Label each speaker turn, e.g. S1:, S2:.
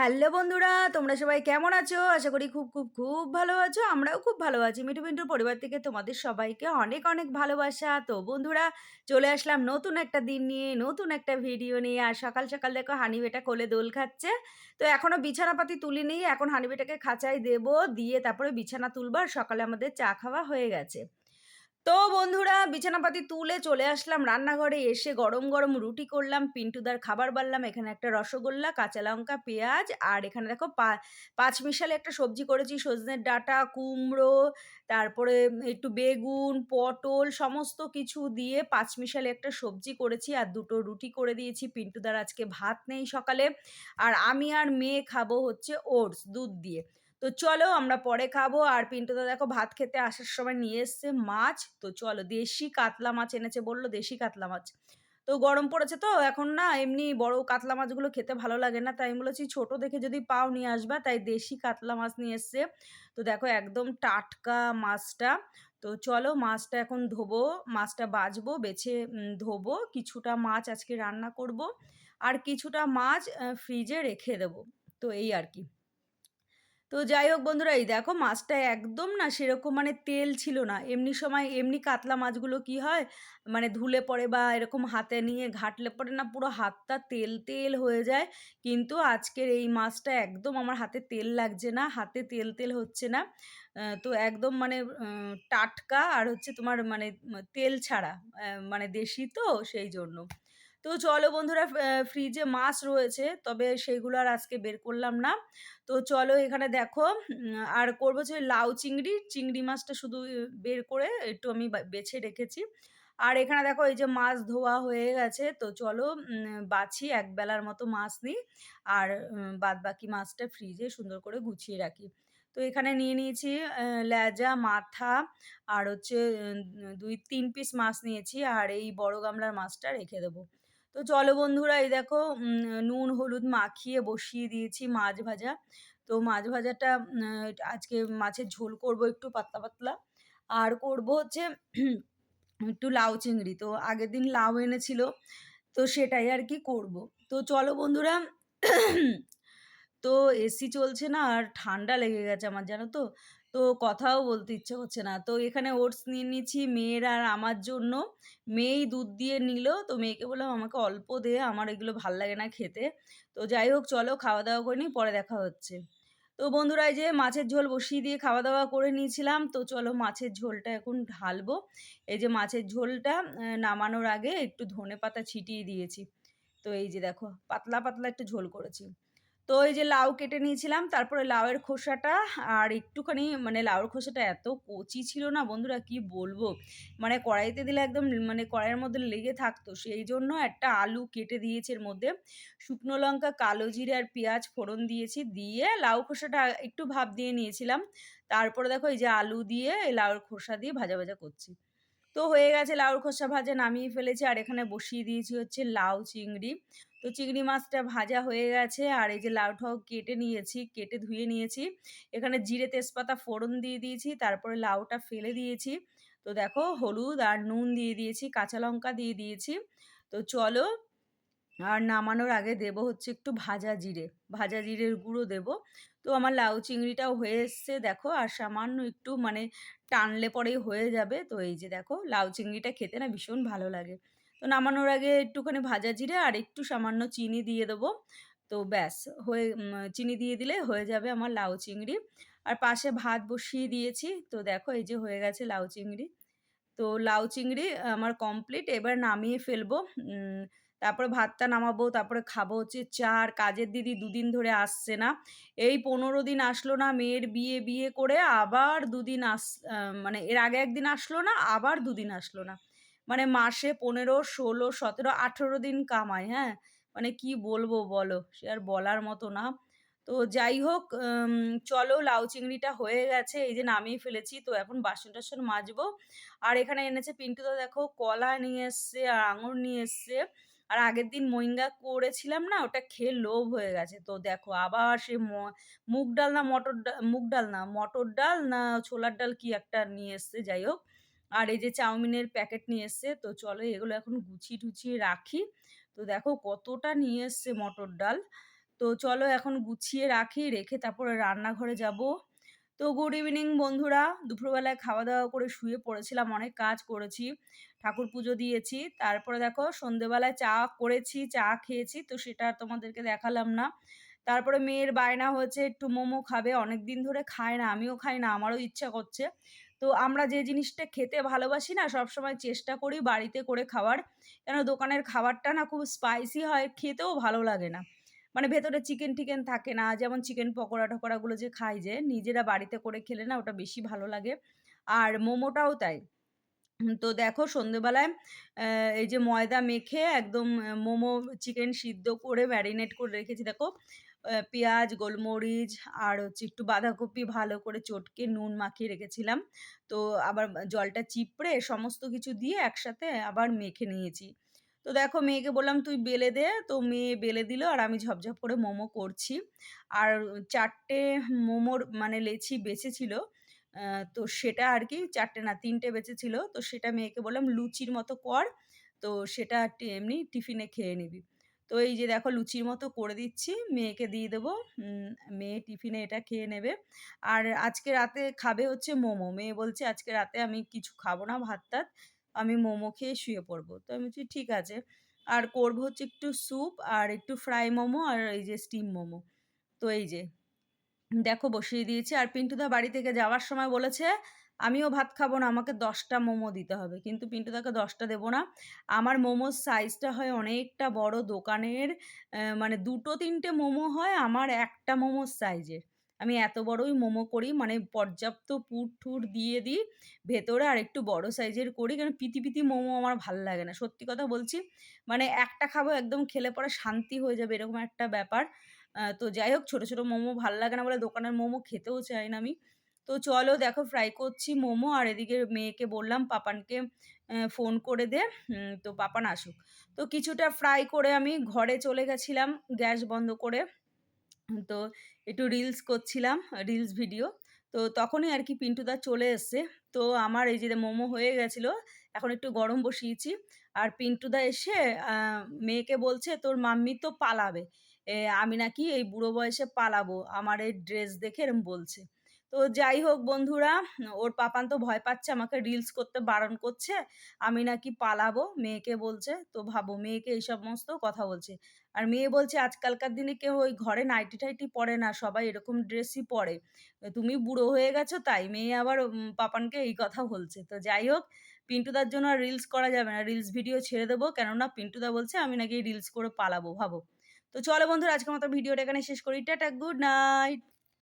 S1: Hello বন্ধুরা, তোমরা সবাই কেমন আছো? আশা করি খুব খুব খুব ভালো আছো, আমরাও খুব ভালো আছি। মিঠু মিন্টুর পরিবার থেকে তোমাদের সবাইকে অনেক অনেক ভালোবাসা। তো বন্ধুরা, চলে আসলাম নতুন একটা দিন নিয়ে, নতুন একটা ভিডিও নিয়ে। আর সকাল সকাল দেখো হানিবেটা কোলে দোল খাচ্ছে। তো এখনও বিছানাপাতি তুলিনি এখন হানিবেটাকে খাঁচায় দেবো, দিয়ে তারপরে বিছানা তুলবার সকালে আমাদের চা খাওয়া হয়ে গেছে। তো বন্ধুরা, বিছানাপাতি তুলে চলে আসলাম রান্নাঘরে। এসে গরম গরম রুটি করলাম, পিন্টুদার খাবার বাড়লাম, এখানে একটা রসগোল্লা, কাঁচা লঙ্কা, পেঁয়াজ, আর এখানে দেখো পাঁচ মিশালে একটা সবজি করেছি সজনের ডাঁটা, কুমড়ো, তারপরে একটু বেগুন, পটল, সমস্ত কিছু দিয়ে পাঁচ মিশালে একটা সবজি করেছি, আর দুটো রুটি করে দিয়েছি। পিন্টুদার আজকে ভাত নেই সকালে, আর আমি আর মেয়ে খাব হচ্ছে ওটস, দুধ দিয়ে। তো চলো আমরা পরে খাব। আর পিন্টুদা দেখো ভাত খেতে আসার সময় নিয়ে এসছে মাছ। তো চলো, দেশি কাতলা মাছ এনেছে বলল, দেশি কাতলা মাছ। তো গরম পড়েছে তো, এখন না এমনি বড় কাতলা মাছগুলো খেতে ভালো লাগে না। তাই আমি বলেছি ছোট দেখে যদি পাও নিয়ে আসবা, তাই দেশি কাতলা মাছ নিয়ে এসছে। তো দেখো একদম টাটকা মাছটা। তো চলো মাছটা এখন ধোবো, মাছটা বাছবো বেছে ধোবো। কিছুটা মাছ আজকে রান্না করব। আর কিছুটা মাছ ফ্রিজে রেখে দেবো। তো এই আর কি। তো যাই হোক বন্ধুরা, এই দেখো মাছটা একদম না সেরকম মানে তেল ছিল না। এমনি সময় এমনি কাতলা মাছগুলো কি হয় মানে ধুলে পড়ে বা এরকম হাতে নিয়ে ঘাটলে পরে না, পুরো হাতটা তেল তেল হয়ে যায়। কিন্তু আজকের এই মাছটা একদম আমার হাতে তেল লাগছে না, হাতে তেল তেল হচ্ছে না। তো একদম মানে টাটকা আর হচ্ছে তোমার মানে তেল ছাড়া মানে দেশি তো সেই জন্য। তো চলো বন্ধুরা ফ্রিজে মাছ রয়েছে, তবে সেইগুলো আর আজকে বের করলাম না। তো চলো এখানে দেখো আর করব হচ্ছে লাউ চিংড়ি চিংড়ি মাছটা শুধু বের করে একটু আমি বেছে রেখেছি। আর এখানে দেখো এই যে মাছ ধোয়া হয়ে গেছে, তো চলো বাছি এক বেলার মতো মাছ নিই, আর বাদ বাকি মাছটা ফ্রিজে সুন্দর করে গুছিয়ে রাখি। তো এখানে নিয়ে নিয়েছি লেজা, মাথা, আর হচ্ছে দুই, তিন পিস মাছ নিয়েছি, আর এই বড় গামলার মাছটা রেখে দেবো। তো চলো বন্ধুরা, এই দেখো নুন, হলুদ মাখিয়ে বসিয়ে দিয়েছি মাছ ভাজা। তো মাছ ভাজাটা আজকে মাছের ঝোল করব একটু পাতলা পাতলা। আর করব হচ্ছে একটু লাউ চিংড়ি। তো আগের দিন লাউ এনেছিল, তো সেটাই আর কি করব। তো চলো বন্ধুরা, তো এসি চলছে না, আর ঠান্ডা লেগে গেছে আমার, জানো তো? তো কথাও বলতে ইচ্ছে হচ্ছে না। তো এখানে ওটস নিয়ে নিচ্ছি মেয়ের আর আমার জন্য। মেয়েই দুধ দিয়ে নিল। তো মেয়েকে বললাম, আমাকে অল্প দে, আমার এগুলো ভালো লাগে না খেতে। তো যাই হোক, চলো খাওয়া দাওয়া করে নিই পরে দেখা হচ্ছে। তো বন্ধুরা, এই যে মাছের ঝোল বসিয়ে দিয়ে খাওয়া দাওয়া করে নিয়েছিলাম। তো চলো মাছের ঝোলটা এখন ঢালবো। এই যে মাছের ঝোলটা নামানোর আগে একটু ধনে পাতা ছিটিয়ে দিয়েছি। তো এই যে দেখো, পাতলা পাতলা একটু ঝোল করেছি। তো এই যে লাউ কেটে নিয়েছিলাম, তারপরে লাউয়ের খোসাটা আর একটুখানি মানে লাউয়ের খোসাটা এত কচি ছিল না বন্ধুরা, কি বলব? মানে কড়াইতে দিলে একদম মানে কড়াইয়ের মধ্যে লেগে থাকতো। সেই জন্য একটা আলু কেটে দিয়েছে এর মধ্যে। শুকনো লঙ্কা, কালো জিরে আর পেঁয়াজ ফোড়ন দিয়েছি, দিয়ে লাউ খোসাটা একটু ভাব দিয়ে নিয়েছিলাম। তারপরে দেখো এই যে আলু দিয়ে এই লাউয়ের খোসা দিয়ে ভাজা ভাজা করছি। তো হয়ে গেছে লাউর খোসা ভাজা, নামিয়ে ফেলেছি। আর এখানে বসিয়ে দিয়েছি হচ্ছে লাউ, চিংড়ি। তো চিংড়ি মাছটা ভাজা হয়ে গেছে। আর এই যে লাউটাও কেটে নিয়েছি, কেটে ধুয়ে নিয়েছি। এখানে জিরে তেজপাতা ফোড়ন দিয়ে দিয়েছি, তারপরে লাউটা ফেলে দিয়েছি। তো দেখো হলুদ আর নুন দিয়ে দিয়েছি, কাঁচা লঙ্কা দিয়ে দিয়েছি। তো চলো আর নামানোর আগে দেব হচ্ছে একটু ভাজা জিরে। ভাজা জিরের গুঁড়ো দেব। তো আমার লাউ চিংড়িটাও হয়ে এসছে, দেখো। আর সামান্য একটু মানে টানলে পরেই হয়ে যাবে। তো এই যে দেখো, লাউ চিংড়িটা খেতে না ভীষণ ভালো লাগে। তো নামানোর আগে একটুখানি ভাজা জিরে আর একটু সামান্য চিনি দিয়ে দেবো। তো ব্যাস, হয়ে চিনি দিয়ে দিলে হয়ে যাবে আমার লাউ চিংড়ি। আর পাশে ভাত বসিয়ে দিয়েছি। তো দেখো এই যে হয়ে গেছে লাউ চিংড়ি। তো লাউ চিংড়ি আমার কমপ্লিট এবার নামিয়ে ফেলব। তারপরে ভাতটা নামাবো, তারপরে খাব হচ্ছে চার কাজের দিদি দুদিন ধরে আসছে না। এই পনেরো দিন আসলো না, মেয়ের বিয়ে বিয়ে করে আবার দুদিন আস মানে এর আগে একদিন আসলো না, আবার দুদিন আসলো না। মানে মাসে পনেরো, ষোলো, সতেরো, আঠেরো দিন কামায় হ্যাঁ? মানে কি বলব বলো? সে আর বলার মতো না। তো যাই হোক চলো লাউ চিংড়িটা হয়ে গেছে, এই যে নামিয়ে ফেলেছি, তো এখন বাসন টাসন মাজবো। আর এখানে এনেছে পিন্টু, তো দেখো কলা নিয়ে এসছে, আর আঙুর নিয়ে এসছে। আর আগের দিন মইঙ্গা করেছিলাম না, ওটা খেয়ে লোভ হয়ে গেছে। তো দেখো, আবার সে মুগ ডাল না মটর ডাল মুগ ডাল না, মটর ডাল না ছোলার ডাল কি একটা নিয়ে এসছে, যাই হোক। আর এই যে চাউমিনের প্যাকেট নিয়ে এসছে তো চলো এগুলো এখন গুছিয়ে টুছিয়ে রাখি তো দেখো কতটা নিয়ে এসছে মটর ডাল তো চলো এখন গুছিয়ে রাখি, রেখে তারপরে রান্নাঘরে যাব তো গুড ইভিনিং বন্ধুরা। দুপুরবেলায় খাওয়া-দাওয়া করে শুয়ে পড়েছিলাম, অনেক কাজ করেছি। ঠাকুর পুজো দিয়েছি। তারপরে দেখো সন্ধ্যেবেলায় চা করেছি, চা খেয়েছি। তো সেটা তোমাদেরকে দেখালাম না। তারপরে মেয়ের বায়না হয়েছে একটু মোমো খাবে। অনেক দিন ধরে খায় না, আমিও খাই না, আমারও ইচ্ছা করছে। তো আমরা যে জিনিসটা খেতে ভালোবাসি না সবসময় চেষ্টা করি বাড়িতে করে খাওয়ার। কেন দোকানের খাবারটা না খুব স্পাইসি হয়, খেতেও ভালো লাগে না। মানে ভেতরে চিকেন-টিকেন থাকে না। যেমন চিকেন পকোড়া-টকোড়াগুলো যে খাই যে, নিজেরা বাড়িতে করে খেলে না ওটা বেশি ভালো লাগে। আর মোমোটাও তাই। তো দেখো সন্ধ্যেবেলায় অ্যা এই যে ময়দা মেখে একদম মোমো চিকেন সিদ্ধ করে ম্যারিনেট করে রেখেছি দেখো। পেঁয়াজ, গোলমরিচ আর হচ্ছে একটু বাঁধাকপি ভালো করে চটকে নুন মাখিয়ে রেখেছিলাম। তো আবার জলটা চিপড়ে সমস্ত কিছু দিয়ে একসাথে আবার মেখে নিয়েছি। তো দেখো মেয়েকে বললাম, "তুই বেলে দে।" তো মেয়ে বেলে দিল আর আমি ঝপঝপ করে মোমো করছি। আর চারটে মোমোর মানে লেচি বেঁচেছিল। তো সেটা আর কি চারটে না ৩ টে বেঁচেছিল। তো সেটা মেয়েকে বললাম, "লুচির মতো কর। তো সেটা এমনি টিফিনে খেয়ে নিবি।" তো এই যে দেখো লুচির মতো করে দিচ্ছি, মেয়েকে দিয়ে দেবো। মেয়ে টিফিনে এটা খেয়ে নেবে। আর আজকে রাতে খাবে হচ্ছে মোমো। মেয়ে বলছে, "আজকে রাতে আমি কিছু খাব না ভাত-টাত। আমি মোমো খেয়ে শুয়ে পড়ব।" তো আমি বলছি, "ঠিক আছে।" আর করব হচ্ছে একটু স্যুপ আর একটু ফ্রাই মোমো আর এই যে স্টিম মোমো। তো এই যে দেখো বসিয়ে দিয়েছি। আর পিন্টুদা বাড়ি থেকে যাওয়ার সময় বলেছে, "আমিও ভাত খাব না, আমাকে দশটা মোমো দিতে হবে।" কিন্তু পিন্টুদাকে ১০ টা দেব না। আমার মোমোর সাইজটা হয় অনেকটা বড় দোকানের মানে দুটো তিনটে মোমো হয়, আমার একটা মোমোর সাইজের। আমি এত বড়ই মোমো করি মানে পর্যাপ্ত পুর-ঠুর দিয়ে দিই। ভেতরে আর একটু বড় সাইজের করি। কারণ পিতি, পিতি মোমো আমার ভালো লাগে না। সত্যি কথা বলছি। মানে একটা খাব একদম খেলে পরে শান্তি হয়ে যাবে এরকম একটা ব্যাপার। তো যাই হোক ছোট, ছোট মোমো ভালো লাগে না বলে দোকানের মোমো খেতেও চাই না আমি। তো চলো দেখো ফ্রাই করছি মোমো আর এদিকে মেয়েকে বললাম পাপানকে ফোন করে দে। তো পাপান আসুক। তো কিছুটা ফ্রাই করে আমি ঘরে চলে গেছিলাম গ্যাস বন্ধ করে। তো একটু রিলস করছিলাম, রিলস ভিডিও। তো তখনই আর কি পিন্টুদা চলে এসছে। তো আমার এই যে মোমো হয়ে গেছিল। এখন একটু গরম বসিয়েছি। আর পিন্টুদা এসে মেয়েকে বলছে, "তোর মাম্মি তো পালাবে। আমি নাকি এই বুড়ো বয়সে পালাবো। আমার এই ড্রেস দেখে" এরম বলছে। তো যাই হোক বন্ধুরা, ওর পাপান তো ভয় পাচ্ছে আমাকে রিলস করতে বারণ করছে। আমি নাকি পালাবো মেয়েকে বলছে। তো ভাবো মেয়েকে এই সমস্ত কথা বলছে। আর মেয়ে বলছে, "আজকালকার দিনে কেউ ওই ঘরে নাইটি-টাইটি পরে না। সবাই এরকম ড্রেসই পরে। তুমি বুড়ো হয়ে গেছো তাই।" মেয়ে আবার পাপানকে এই কথা বলছে। তো যাই হোক পিন্টুদার জন্য আর রিলস করা যাবে না। রিলস ভিডিও ছেড়ে দেবো। কেননা পিন্টুদা বলছে আমি নাকি রিলস করে পালাবো ভাবো। তো চলো বন্ধুরা আজকের মতো ভিডিওটা এখানে শেষ করি। Tata, good night.